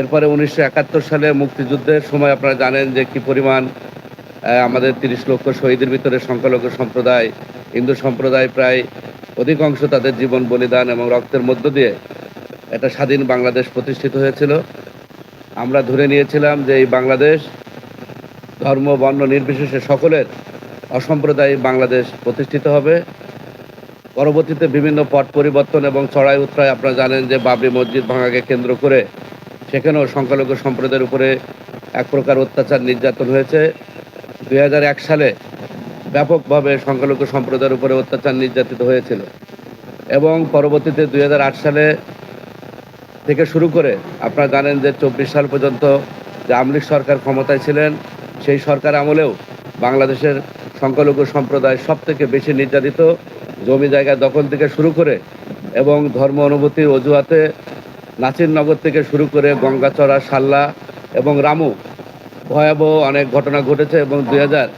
এরপরে উনিশশো একাত্তর সালে মুক্তিযুদ্ধের সময় আপনারা জানেন যে কি পরিমাণ আমাদের তিরিশ লক্ষ শহীদের ভিতরে সংখ্যালঘু সম্প্রদায়, হিন্দু সম্প্রদায় প্রায় অধিকাংশ তাদের জীবন বলিদান এবং রক্তের মধ্য দিয়ে একটা স্বাধীন বাংলাদেশ প্রতিষ্ঠিত হয়েছিল। আমরা ধরে নিয়েছিলাম যে এই বাংলাদেশ ধর্ম, বর্ণ নির্বিশেষে সকলের অসাম্প্রদায়িক বাংলাদেশ প্রতিষ্ঠিত হবে। পরবর্তীতে বিভিন্ন পট পরিবর্তন এবং চড়াই উত্তরায় আপনারা জানেন যে বাবরি মসজিদ ভাঙাকে কেন্দ্র করে সেখানেও সংখ্যালঘু সম্প্রদায়ের উপরে এক প্রকার অত্যাচার নির্যাতন হয়েছে। দুই হাজার এক সালে ব্যাপকভাবে সংখ্যালঘু সম্প্রদায়ের উপরে অত্যাচার নির্যাতিত হয়েছিল এবং পরবর্তীতে দুই হাজার আট সালে থেকে শুরু করে, আপনারা জানেন যে চব্বিশ সাল পর্যন্ত যে আমলিক সরকার ক্ষমতায় ছিলেন, সেই সরকার আমলেও বাংলাদেশের সংখ্যালঘু সম্প্রদায় সব থেকে বেশি নির্যাতিত, জমি জায়গা দখল থেকে শুরু করে এবং ধর্ম অনুভূতির অজুহাতে নাচিরনগর থেকে শুরু করে গঙ্গাচড়া, সাল্লা এবং রামু ভয়াবহ অনেক ঘটনা ঘটেছে এবং দুই হাজার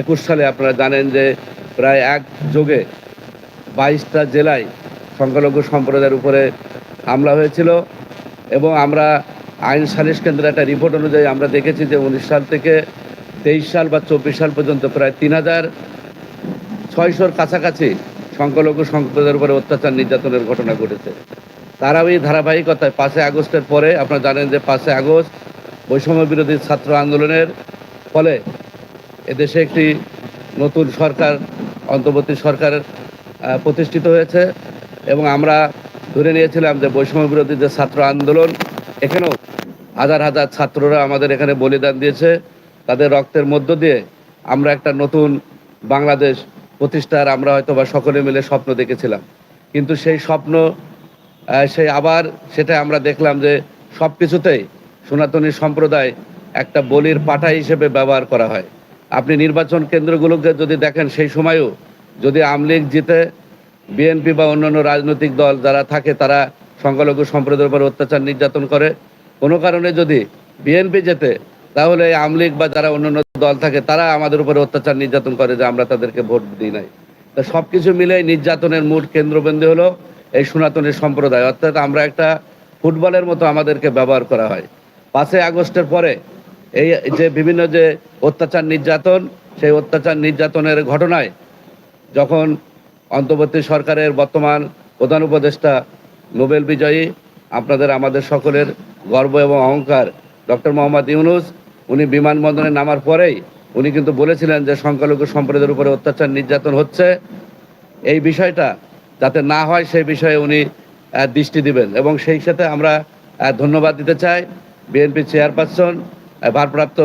একুশ সালে আপনারা জানেন যে প্রায় এক যোগে বাইশটা জেলায় সংখ্যালঘু সম্প্রদায়ের উপরে হামলা হয়েছিল এবং আমরা আইন সালিশ কেন্দ্রের একটা রিপোর্ট অনুযায়ী আমরা দেখেছি যে উনিশ সাল থেকে তেইশ সাল বা চব্বিশ সাল পর্যন্ত প্রায় তিন হাজার ছয়শোর কাছাকাছি সংখ্যালঘু সম্প্রদায়ের উপরে অত্যাচার নির্যাতনের ঘটনা ঘটেছে। তারাও এই ধারাবাহিকতায় পাঁচই আগস্টের পরে আপনারা জানেন যে পাঁচই আগস্ট বৈষম্য বিরোধী ছাত্র আন্দোলনের ফলে এদেশে একটি নতুন সরকার, অন্তর্বর্তী সরকার প্রতিষ্ঠিত হয়েছে এবং আমরা ধরে নিয়েছিলাম যে বৈষম্য বিরোধী যে ছাত্র আন্দোলন, এখানেও হাজার হাজার ছাত্ররা আমাদের এখানে বলিদান দিয়েছে। তাদের রক্তের মধ্য দিয়ে আমরা একটা নতুন বাংলাদেশ প্রতিষ্ঠার আমরা হয়তো বা সকলে মিলে স্বপ্ন দেখেছিলাম। কিন্তু সেই স্বপ্ন সেই আবার সেটা আমরা দেখলাম যে সব কিছুতেই সনাতনী সম্প্রদায় একটা বলির পাঠা হিসেবে ব্যবহার করা হয়। আপনি নির্বাচন কেন্দ্রগুলোকে যদি দেখেন, সেই সময়ও যদি আমলিগ জিতে, বিএনপি বা অন্যান্য রাজনৈতিক দল যারা থাকে, তারা সংখ্যালঘু সম্প্রদায়ের উপর অত্যাচার নির্যাতন করে। কোনো কারণে যদি বিএনপি যেতে তাহলে আমলিগ বা যারা অন্যান্য দল থাকে, তারা আমাদের উপরে অত্যাচার নির্যাতন করে যে আমরা তাদেরকে ভোট দিই নাই। তা সব কিছু মিলে নির্যাতনের মূল কেন্দ্রবিন্দু হলো এই সনাতনী সম্প্রদায়, অর্থাৎ আমরা একটা ফুটবলের মতো আমাদেরকে ব্যবহার করা হয়। পাঁচই আগস্টের পরে এই যে বিভিন্ন যে অত্যাচার নির্যাতন, সেই অত্যাচার নির্যাতনের ঘটনায় যখন অন্তর্বর্তী সরকারের বর্তমান প্রধান উপদেষ্টা নোবেল বিজয়ী, আপনাদের, আমাদের সকলের গর্ব এবং অহংকার, ডক্টর মোহাম্মদ ইউনুস, উনি বিমানবন্দরে নামার পরেই উনি কিন্তু বলেছিলেন যে সংখ্যালঘু সম্প্রদায়ের উপরে অত্যাচার নির্যাতন হচ্ছে। এই বিষয়টা যাতে না হয় সেই বিষয়ে উনি দৃষ্টি দিবেন। এবং সেই সাথে আমরা ধন্যবাদ দিতে চাই বিএনপি চেয়ারপারসন ভারপ্রাপ্ত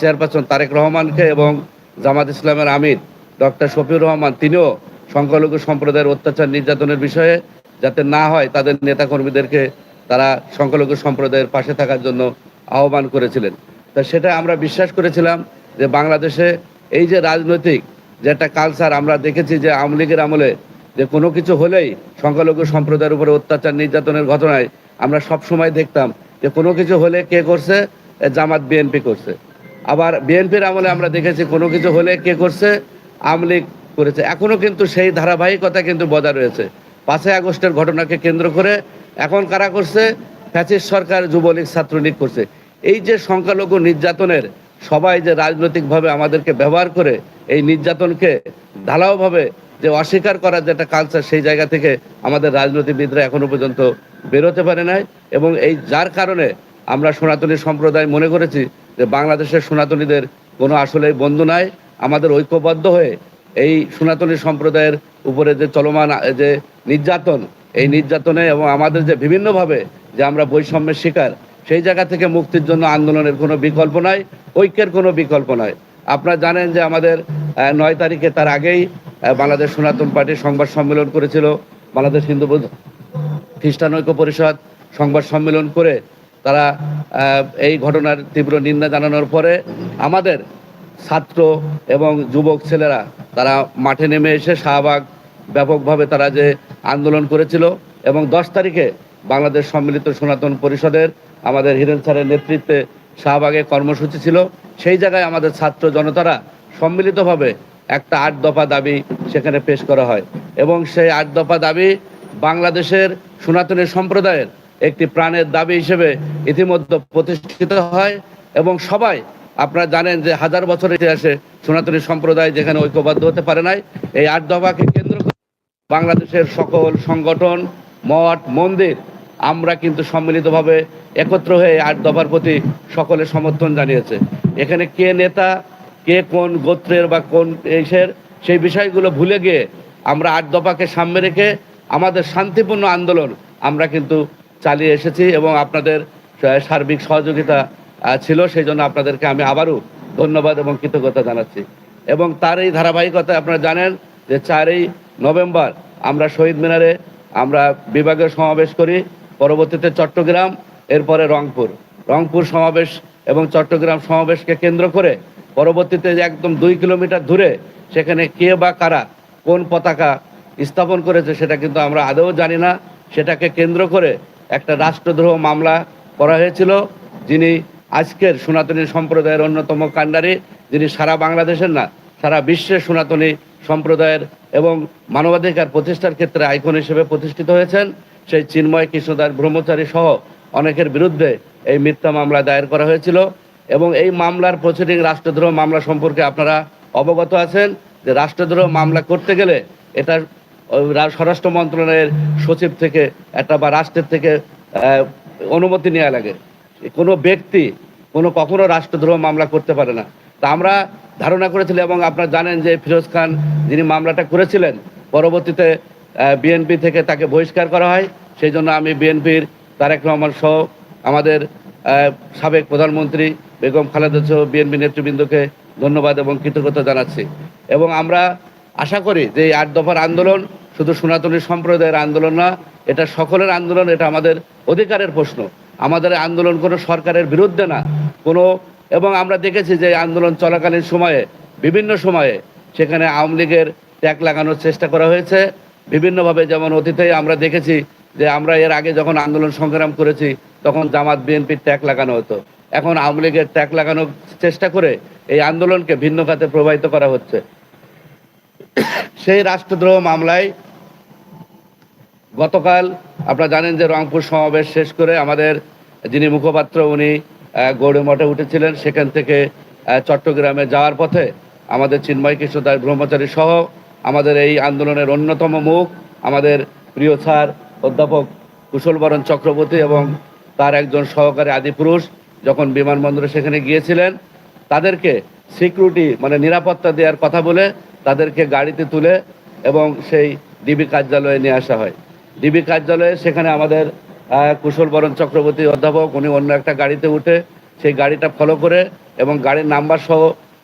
চেয়ারপারসন তারেক রহমানকে এবং জামাত ইসলামের আমির ডক্টর শফিউর রহমান। তিনিও সংখ্যালঘু সম্প্রদায়ের অত্যাচার নির্যাতনের বিষয়ে যাতে না হয় তাদের নেতাকর্মীদেরকে তারা সংখ্যালঘু সম্প্রদায়ের পাশে থাকার জন্য আহ্বান করেছিলেন। তা সেটা আমরা বিশ্বাস করেছিলাম যে বাংলাদেশে এই যে রাজনৈতিক যে একটা কালচার আমরা দেখেছি যে আওয়ামী লীগের আমলে যে কোনো কিছু হলেই সংখ্যালঘু সম্প্রদায়ের উপরে অত্যাচার, নির্যাতনের ঘটনায় আমরা সব সময় দেখতাম যে কোনো কিছু হলে কে করছে? জামাত বিএনপি করছে। আবার বিএনপির আমলে আমরা দেখেছি কোনো কিছু হলে কে করছে? আওয়ামী লীগ করেছে। এখনও কিন্তু সেই ধারাবাহিকতা কিন্তু বজায় রয়েছে। পাঁচই আগস্টের ঘটনাকে কেন্দ্র করে এখন কারা করছে? ফ্যাসিস্ট সরকার, যুবলীগ, ছাত্রলীগ করছে। এই যে সংখ্যালঘু নির্যাতনের সবাই যে রাজনৈতিকভাবে আমাদেরকে ব্যবহার করে এই নির্যাতনকে ঢালাওভাবে যে অস্বীকার করার যে একটা কালচার সেই জায়গা থেকে আমাদের রাজনীতিবিদরা এখনও পর্যন্ত বেরোতে পারে নাই এবং এই যার কারণে আমরা সনাতনী সম্প্রদায় মনে করেছি যে বাংলাদেশের সনাতনীদের কোনো আসলেই বন্ধু নাই, আমাদের ঐক্যবদ্ধ হয়ে এই সনাতনী সম্প্রদায়ের উপরে যে চলমান, যে নির্যাতন, এই নির্যাতনে এবং আমাদের যে বিভিন্নভাবে যে আমরা বৈষম্যের শিকার, সেই জায়গা থেকে মুক্তির জন্য আন্দোলনের কোনো বিকল্প নাই, ঐক্যের কোনো বিকল্প নয় আপনারা জানেন যে আমাদের নয় তারিখে তার আগেই বাংলাদেশ সনাতন পার্টি সংবাদ সম্মেলন করেছিল, বাংলাদেশ হিন্দু খ্রিস্টান ঐক্য পরিষদ সংবাদ সম্মেলন করে তারা এই ঘটনার তীব্র নিন্দা জানানোর পরে আমাদের ছাত্র এবং যুবক ছেলেরা তারা মাঠে নেমে এসে শাহবাগ ব্যাপকভাবে তারা যে আন্দোলন করেছিল এবং দশ তারিখে বাংলাদেশ সম্মিলিত সনাতন পরিষদের আমাদের হিরেন স্যারের নেতৃত্বে শাহবাগে কর্মসূচি ছিল, সেই জায়গায় আমাদের ছাত্র জনতারা সম্মিলিতভাবে একটা আট দফা দাবি সেখানে পেশ করা হয় এবং সেই আট দফা দাবি বাংলাদেশের সনাতনী সম্প্রদায়ের একটি প্রাণের দাবি হিসেবে ইতিমধ্যে প্রতিষ্ঠিত হয় এবং সবাই, আপনারা জানেন যে হাজার বছরের ইতিহাসে সনাতনী সম্প্রদায় যেখানে ঐক্যবদ্ধ হতে পারে নাই, এই আট দফাকে কেন্দ্র করে বাংলাদেশের সকল সংগঠন, মঠ, মন্দির আমরা কিন্তু সম্মিলিতভাবে একত্র হয়ে আট দফার প্রতি সকলে সমর্থন জানিয়েছে। এখানে কে নেতা, কে কোন গোত্রের বা কোন দেশের, সেই বিষয়গুলো ভুলে গিয়ে আমরা আট দফাকে সামনে রেখে আমাদের শান্তিপূর্ণ আন্দোলন আমরা কিন্তু চালিয়ে এসেছি এবং আপনাদের সার্বিক সহযোগিতা ছিল, সেই জন্য আপনাদেরকে আমি আবারও ধন্যবাদ এবং কৃতজ্ঞতা জানাচ্ছি। এবং তার এই ধারাবাহিকতায় আপনারা জানেন যে চারই নভেম্বর আমরা শহীদ মিনারে আমরা বিভাগীয় সমাবেশ করি। পরবর্তীতে চট্টগ্রাম, এরপরে রংপুর। রংপুর সমাবেশ এবং চট্টগ্রাম সমাবেশকে কেন্দ্র করে পরবর্তীতে একদম দুই কিলোমিটার দূরে সেখানে কে বা কারা কোন পতাকা স্থাপন করেছে সেটা কিন্তু আমরা আদৌ জানি না। সেটাকে কেন্দ্র করে একটা রাষ্ট্রদ্রোহ মামলা করা হয়েছিল। যিনি আজকের সনাতনী সম্প্রদায়ের অন্যতম কাণ্ডারি, যিনি সারা বাংলাদেশের না, সারা বিশ্বের সনাতনী সম্প্রদায়ের এবং মানবাধিকার প্রতিষ্ঠার ক্ষেত্রে আইকন হিসেবে প্রতিষ্ঠিত হয়েছেন। সেই চিন্ময় কৃষ্ণদাস ব্রহ্মচারী সহ অনেকের বিরুদ্ধে এই মিথ্যা মামলা দায়ের করা হয়েছিল এবং এই মামলার প্রসিডিং রাষ্ট্রদ্রোহ মামলা সম্পর্কে আপনারা অবগত আছেন যে রাষ্ট্রদ্রোহ মামলা করতে গেলে এটা স্বরাষ্ট্র মন্ত্রণালয়ের সচিব থেকে একটা বা রাষ্ট্রের থেকে অনুমতি নেওয়া লাগে। কোনো ব্যক্তি কোনো কখনো রাষ্ট্রদ্রোহ মামলা করতে পারে না। তা আমরা ধারণা করেছিলাম এবং আপনারা জানেন যে ফিরোজ খান যিনি মামলাটা করেছিলেন, পরবর্তীতে বিএনপি থেকে তাকে বহিষ্কার করা হয়। সেই জন্য আমি বিএনপির তারেক রহমান সহ আমাদের সাবেক প্রধানমন্ত্রী বেগম খালেদা সহ বিএনপি নেতৃবৃন্দকে ধন্যবাদ এবং কৃতজ্ঞতা জানাচ্ছি। এবং আমরা আশা করি যে এই আট দফার আন্দোলন শুধু সনাতনী সম্প্রদায়ের আন্দোলন না, এটা সকলের আন্দোলন, এটা আমাদের অধিকারের প্রশ্ন। আমাদের আন্দোলন কোনো সরকারের বিরুদ্ধে না। কোনো, এবং আমরা দেখেছি যে আন্দোলন চলাকালীন সময়ে, বিভিন্ন সময়ে সেখানে আওয়ামী লীগের ট্যাগ লাগানোর চেষ্টা করা হয়েছে। বিভিন্নভাবে যেমন অতীতে আমরা দেখেছি যে আমরা এর আগে যখন আন্দোলন সংগ্রাম করেছি, তখন জামাত বিএনপির ট্যাগ লাগানো হতো। এখন আওয়ামী লীগের ট্যাগ লাগানোর চেষ্টা করে এই আন্দোলনকে ভিন্ন খাতে প্রবাহিত করা হচ্ছে। সেই রাষ্ট্রদ্রোহ মামলায় গতকাল আপনারা জানেন যে রংপুর সমাবেশ শেষ করে আমাদের যিনি মুখপাত্র উনি গৌড়ে মঠে উঠেছিলেন। সেখান থেকে চট্টগ্রামে যাওয়ার পথে আমাদের চিন্ময় কৃষ্ণ দাস ব্রহ্মচারী সহ আমাদের এই আন্দোলনের অন্যতম মুখ, আমাদের প্রিয় স্যার অধ্যাপক কুশলবরণ চক্রবর্তী এবং তার একজন সহকারী আদিপুরুষ যখন বিমানবন্দরে সেখানে গিয়েছিলেন, তাদেরকে সিকিউরিটি মানে নিরাপত্তা দেওয়ার কথা বলে তাদেরকে গাড়িতে তুলে এবং সেই ডিবি কার্যালয়ে নিয়ে আসা হয়। ডিবি কার্যালয়ে সেখানে আমাদের কুশলবরণ চক্রবর্তী অধ্যাপক, উনি অন্য একটা গাড়িতে উঠে সেই গাড়িটা ফলো করে এবং গাড়ির নাম্বার সহ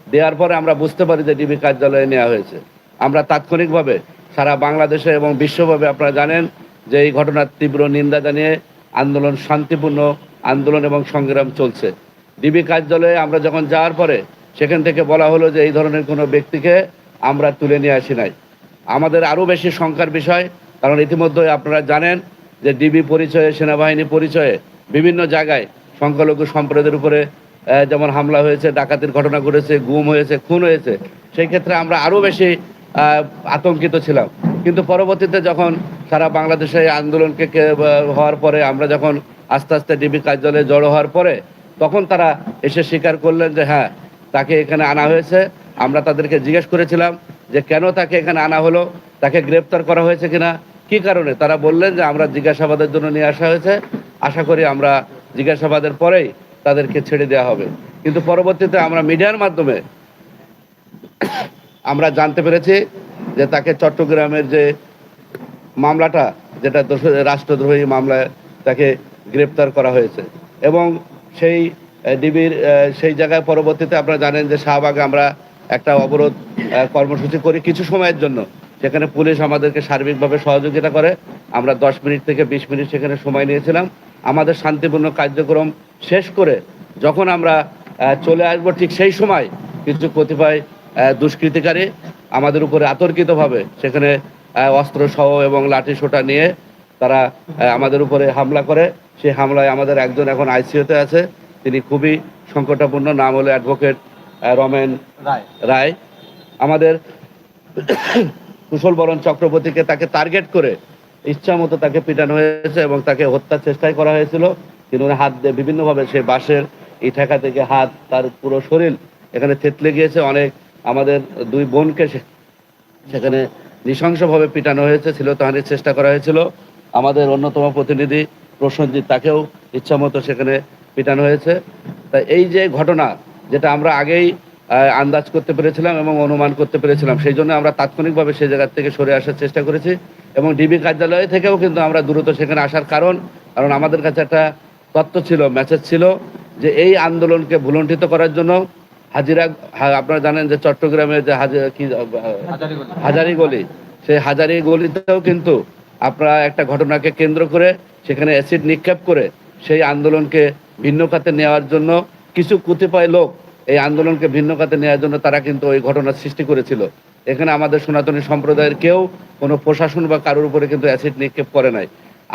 দেওয়ার পরে আমরা বুঝতে পারি যে ডিবি কার্যালয়ে নেওয়া হয়েছে। আমরা তাৎক্ষণিকভাবে সারা বাংলাদেশে এবং বিশ্বভাবে আপনারা জানেন যে এই ঘটনার তীব্র নিন্দা জানিয়ে আন্দোলন শান্তিপূর্ণ আন্দোলন এবং সংগ্রাম চলছে। ডিবি কার্যালয়ে আমরা যখন যাওয়ার পরে সেখান থেকে বলা হলো যে এই ধরনের কোনো ব্যক্তিকে আমরা তুলে নিয়ে আসি নাই। আমাদের আরও বেশি শঙ্কার বিষয়, কারণ ইতিমধ্যে আপনারা জানেন যে ডিবি পরিচয়ে, সেনাবাহিনী পরিচয়ে বিভিন্ন জায়গায় সংখ্যালঘু সম্প্রদায়ের উপরে যেমন হামলা হয়েছে, ডাকাতির ঘটনা ঘটেছে, গুম হয়েছে, খুন হয়েছে, সেই ক্ষেত্রে আমরা আরও বেশি আতঙ্কিত ছিলাম। কিন্তু পরবর্তীতে যখন সারা বাংলাদেশে আন্দোলনকে হওয়ার পরে, আমরা যখন আস্তে আস্তে ডিবি কার্যালয়ে জড়ো হওয়ার পরে, তখন তারা এসে স্বীকার করলেন যে হ্যাঁ তাকে এখানে আনা হয়েছে। আমরা তাদেরকে জিজ্ঞেস করেছিলাম যে, কেন তাকে এখানে আনা হলো? তাকে গ্রেপ্তার করা হয়েছে কিনা? কি কারণে? তারা বললেন যে, আমরা জিজ্ঞাসাবাদের জন্য নিয়ে আসা হয়েছে। আশা করি আমরা জিজ্ঞাসাবাদের পরেই তাদেরকে ছেড়ে দেওয়া হবে। কিন্তু পরবর্তীতে আমরা মিডিয়ার মাধ্যমে আমরা জানতে পেরেছি যে তাকে চট্টগ্রামের যে মামলাটা, যেটা রাষ্ট্রদ্রোহী মামলায় তাকে গ্রেপ্তার করা হয়েছে। এবং সেই ডিবির সেই জায়গায় পরবর্তীতে আপনারা জানেন যে শাহবাগে আমরা একটা অবরোধ কর্মসূচি করি কিছু সময়ের জন্য। সেখানে পুলিশ আমাদেরকে সার্বিকভাবে সহযোগিতা করে। আমরা দশ মিনিট থেকে বিশ মিনিট সেখানে সময় নিয়েছিলাম। আমাদের শান্তিপূর্ণ কার্যক্রম শেষ করে যখন আমরা চলে আসব ঠিক সেই সময় কিছু কতিপয় দুষ্কৃতিকারী আমাদের উপরে আতর্কিতভাবে সেখানে আহ, অস্ত্র সহ এবং লাঠি সোটা নিয়ে তারা আমাদের উপরে হামলা করে। সেই হামলায় আমাদের একজন এখন আইসিইউতে আছে। তিনি খুবই সংকটাপূর্ণ। নাম হলো অ্যাডভোকেট রমেন রায়। রায়। আমাদের কুশল বরণ চক্রবর্তীকে তাকে টার্গেট করে ইচ্ছা মতো তাকে পিটানো হয়েছে এবং তাকে হত্যার চেষ্টাই করা হয়েছিল। কিন্তু উনি হাত দিয়ে বিভিন্নভাবে সে বাঁশের এই ঠেকা থেকে হাত তার পুরো শরীর এখানে থেতলে গিয়েছে। অনেক আমাদের দুই বোনকে সেখানে নৃশংসভাবে পিটানো হয়েছে, ছিল তাহানির চেষ্টা করা হয়েছিল। আমাদের অন্যতম প্রতিনিধি প্রসঞ্জিৎ তাকেও ইচ্ছামতো সেখানে পিটানো হয়েছে। তা এই যে ঘটনা, যেটা আমরা আগেই আন্দাজ করতে পেরেছিলাম এবং অনুমান করতে পেরেছিলাম, সেই জন্য আমরা তাৎক্ষণিকভাবে সেই জায়গা থেকে সরে আসার চেষ্টা করেছি এবং ডিবি কার্যালয় থেকেও কিন্তু আমরা দ্রুত সেখানে আসার কারণ কারণ আমাদের কাছে একটা তত্ত্ব ছিল মেসেজ ছিল যে এই আন্দোলনকে ভুলণ্ঠিত করার জন্য হাজিরা আপনারা জানেন যে চট্টগ্রামে যে হাজিরা কি হাজারি গলি। সেই হাজারি গলিতেও কিন্তু আপনারা একটা ঘটনাকে কেন্দ্র করে সেখানে অ্যাসিড নিক্ষেপ করে সেই আন্দোলনকে ভিন্ন খাতে নেওয়ার জন্য কিছু কতিপয় লোক এই আন্দোলনকে ভিন্ন খাতে নেওয়ার জন্য তারা কিন্তু ওই ঘটনার সৃষ্টি করেছিল। এখানে আমাদের সনাতনী সম্প্রদায়ের কেউ কোনো প্রশাসন বা কারোর উপরে কিন্তু অ্যাসিড নিক্ষেপ করে নাই।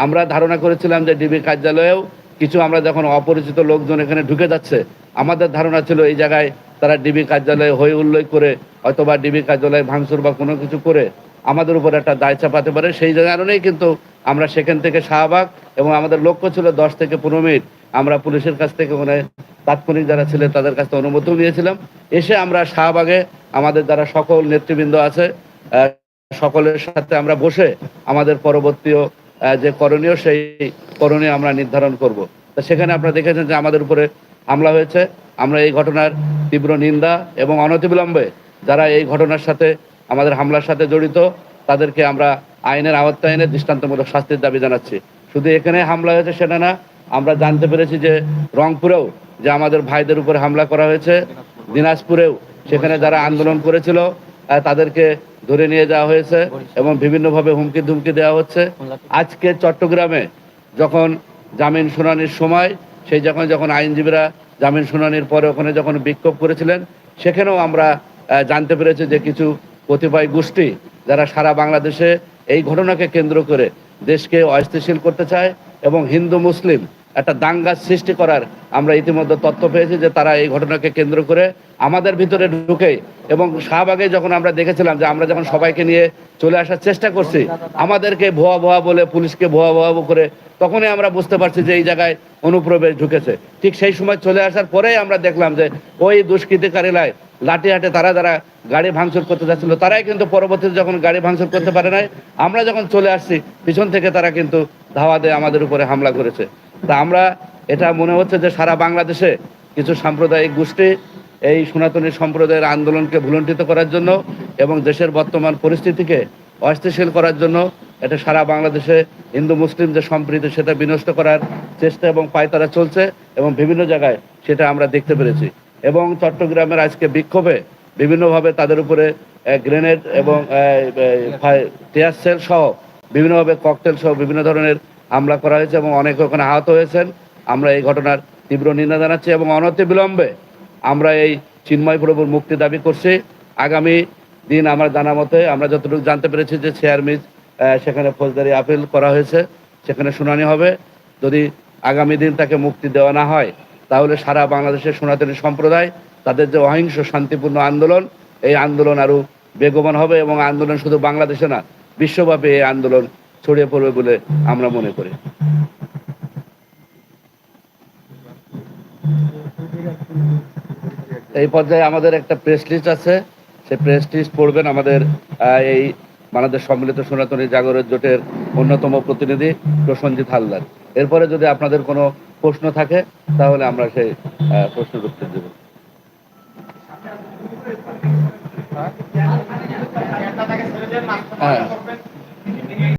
আমরা ধারণা করেছিলাম যে ডিবি কার্যালয়েও কিছু আমরা যখন অপরিচিত লোকজন এখানে ঢুকে যাচ্ছে আমাদের ধারণা ছিল এই জায়গায় তারা ডিবি কার্যালয়ে হই উল্লয় করে অথবা ডিবি কার্যালয়ে ভাঙচুর বা কোনো কিছু করে আমাদের উপর একটা দায় চাপাতে পারে। সেই কারণেই কিন্তু আমরা সেখান থেকে শাহবাগ এবং আমাদের লক্ষ্য ছিল দশ থেকে পনেরো মিনিট আমরা পুলিশের কাছ থেকে মানে তাৎক্ষণিক যারা ছিলেন তাদের কাছ থেকে অনুমতিও নিয়েছিলাম। এসে আমরা শাহবাগে আমাদের যারা সকল নেতৃবৃন্দ আছে সকলের সাথে আমরা বসে আমাদের পরবর্তীয় আহ, যে করণীয়, সেই করণীয় আমরা নির্ধারণ করব। তো সেখানে আপনারা দেখেছেন যে আমাদের উপরে হামলা হয়েছে। আমরা এই ঘটনার তীব্র নিন্দা এবং অনতিবিলম্বে যারা এই ঘটনার সাথে, আমাদের হামলার সাথে জড়িত, তাদেরকে আমরা আইনের আওতায় দৃষ্টান্তমূলক শাস্তির দাবি জানাচ্ছি। শুধু এখানে হামলা হয়েছে সেটা না, আমরা জানতে পেরেছি যে রংপুরেও যে আমাদের ভাইদের উপরে হামলা করা হয়েছে, দিনাজপুরেও সেখানে যারা আন্দোলন করেছিল তাদেরকে ধরে নিয়ে যাওয়া হয়েছে এবং বিভিন্নভাবে হুমকি ধুমকি দেওয়া হচ্ছে। আজকে চট্টগ্রামে যখন জামিন শুনানির সময় সেই যখন যখন আইনজীবীরা জামিন শুনানির পরে ওখানে যখন বিক্ষোভ করেছিলেন সেখানেও আমরা জানতে পেরেছি যে কিছু কতিপয় গোষ্ঠী যারা সারা বাংলাদেশে এই ঘটনাকে কেন্দ্র করে দেশকে অস্থিতিশীল করতে চায় এবং হিন্দু মুসলিম একটা দাঙ্গা সৃষ্টি করার আমরা ইতিমধ্যে তথ্য পেয়েছি যে তারা এই ঘটনাকে কেন্দ্র করে আমাদের ভিতরে ঢুকে এবং শাহবাগে যখন আমরা দেখেছিলাম যে আমরা যখন সবাইকে নিয়ে চলে আসার চেষ্টা করছি, আমাদেরকে ভুয়া ভুয়া বলে, পুলিশকে ভুয়া ভুয়া করে, তখনই আমরা বুঝতে পারছি যে এই জায়গায় অনুপ্রবেশ ঢুকেছে। ঠিক সেই সময় চলে আসার পরেই আমরা দেখলাম যে ওই দুষ্কৃতিকারীরাই লাঠি হাটে তারা যারা গাড়ি ভাঙচুর করতে যাচ্ছিল, তারাই কিন্তু পরবর্তীতে যখন গাড়ি ভাঙচুর করতে পারে নাই, আমরা যখন চলে আসছি, পিছন থেকে তারা কিন্তু ধাওয়া দিয়ে আমাদের উপরে হামলা করেছে। তা আমরা এটা মনে হচ্ছে যে সারা বাংলাদেশে কিছু সাম্প্রদায়িক গোষ্ঠী এই সনাতনী সম্প্রদায়ের আন্দোলনকে ভুলণ্ঠিত করার জন্য এবং দেশের বর্তমান পরিস্থিতিকে অস্থিতিশীল করার জন্য এটা সারা বাংলাদেশে হিন্দু, মুসলিম যে সম্প্রীতি সেটা বিনষ্ট করার চেষ্টা এবং পায়তারা চলছে এবং বিভিন্ন জায়গায় সেটা আমরা দেখতে পেরেছি। এবং চট্টগ্রামের আজকে বিক্ষোভে বিভিন্নভাবে তাদের উপরে গ্রেনেড এবং টিয়ার সেল সহ বিভিন্নভাবে ককটেল সহ বিভিন্ন ধরনের হামলা করা হয়েছে এবং অনেকে ওখানে আহত হয়েছেন। আমরা এই ঘটনার তীব্র নিন্দা জানাচ্ছি এবং অনতি বিলম্বে আমরা এই চিন্ময় প্রভুর মুক্তি দাবি করছি। আগামী দিন আমরা জানা মতে আমরা যতটুকু জানতে পেরেছি যে চেয়ারম্যান সেখানে ফৌজদারি আপিল করা হয়েছে। সেখানে শুনানি হবে। যদি আগামী দিন তাকে মুক্তি দেওয়া না হয়, তাহলে সারা বাংলাদেশের সনাতনী সম্প্রদায়, তাদের যে অহিংস শান্তিপূর্ণ আন্দোলন, এই আন্দোলন আরও বেগবান হবে এবং আন্দোলন শুধু বাংলাদেশে না, বিশ্বব্যাপী এই আন্দোলন ছড়িয়ে পড়বে বলে আমরা মনে করি। এই পর্যায়ে আমাদের একটা প্রেস লিস্ট আছে। সেই প্রেস লিস্ট পড়বেন আমাদের এই বাংলাদেশ সম্মিলিত সনাতনী জাগরণ জোটের অন্যতম প্রতিনিধি প্রসঞ্জিৎ হালদার। এরপরে যদি আপনাদের কোনো প্রশ্ন থাকে, তাহলে আমরা সেই প্রশ্নের উত্তর দেব। হ্যাঁ।